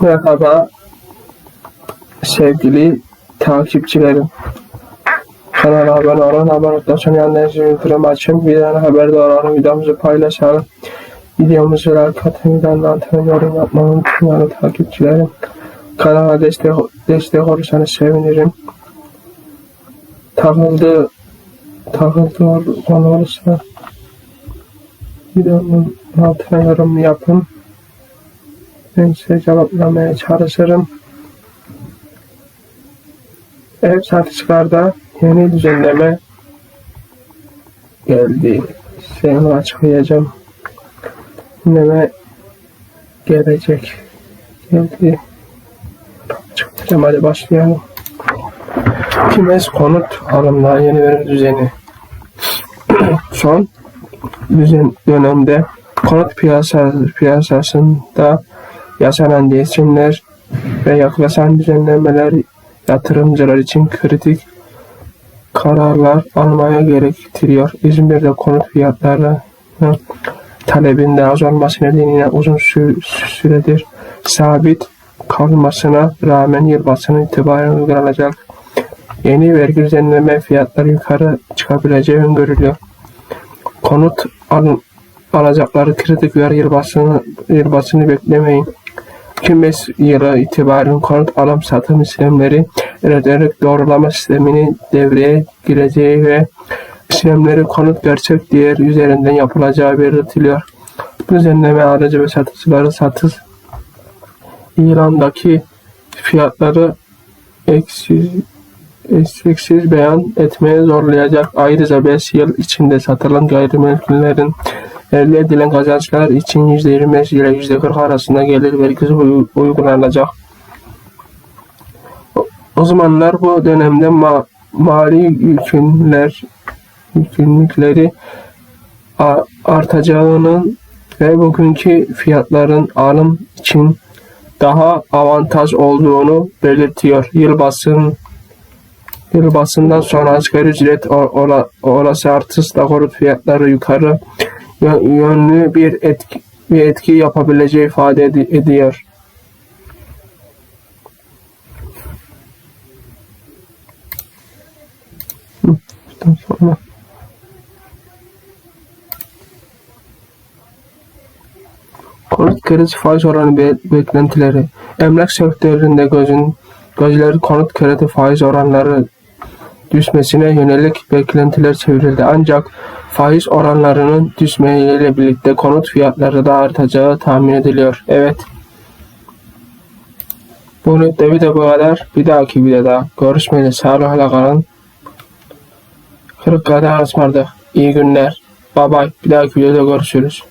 Merhaba sevgili takipçilerim. Kanala abone olun, abone sonra yanında bildirim açın. Videodan haberdar olun, videomuzu paylaşalım. Videomuzu like atın, videonun altına yorum yapmayı unutmayın takipçilerim. Kanala destek, destek olursanız sevinirim. Takıldı, takıldı konu olursa videonun altına yorum yapın. Size cevaplamaya çalışırım. Ev satışlarda yeni düzenleme geldi. Onu açıklayacağım. Düzenleme gelecek. Geldi. Açıklayacağım. Hadi başlayalım. Kimes konut alımına yeni verim düzeni. Son düzen dönemde konut piyasa, piyasasında yaşanan değişimler ve yaklaşan düzenlemeler yatırımcılar için kritik kararlar almaya gerektiriyor. İzmir'de konut fiyatları talebinde azalması nedeniyle uzun sü- süredir sabit kalmasına rağmen yılbaşına itibaren uygulanacak yeni vergi düzenleme fiyatları yukarı çıkabileceği öngörülüyor. Konut al- alacakları kritik uyarı yılbaşını, yılbaşını beklemeyin. 2005 yılı itibaren konut alım satım işlemleri elektronik doğrulama sisteminin devreye gireceği ve işlemleri konut gerçek değer üzerinden yapılacağı belirtiliyor. Düzenleme aracı ve satıcıların satış ilandaki fiyatları eksiz eksiksiz beyan etmeye zorlayacak. Ayrıca 5 yıl içinde satılan gayrimenkullerin elde edilen kazançlar için %25 ile %40 arasında gelir vergisi uy- uygulanacak. Zamanlar bu dönemde ma- mali yükümler yükümlülükleri artacağının ve bugünkü fiyatların alım için daha avantaj olduğunu belirtiyor. Yılbaşın Yılbaşından sonra asgari ücret olası artışla konut fiyatları yukarı yönlü bir etki, bir etki yapabileceği ifade edi- ediyor. Sonra. Konut kredi faiz oranı be- beklentileri. Emlak sektöründe gözün gözleri konut kredi faiz oranları düşmesine yönelik beklentiler çevrildi. Ancak faiz oranlarının düşmeyle birlikte konut fiyatları da artacağı tahmin ediliyor. Evet. Bu videoda de bu kadar. Bir dahaki videoda görüşmeyle sağlıkla kalın. Kırıkkale'de ısmarladık. İyi günler. Bye bye. Bir dahaki videoda görüşürüz.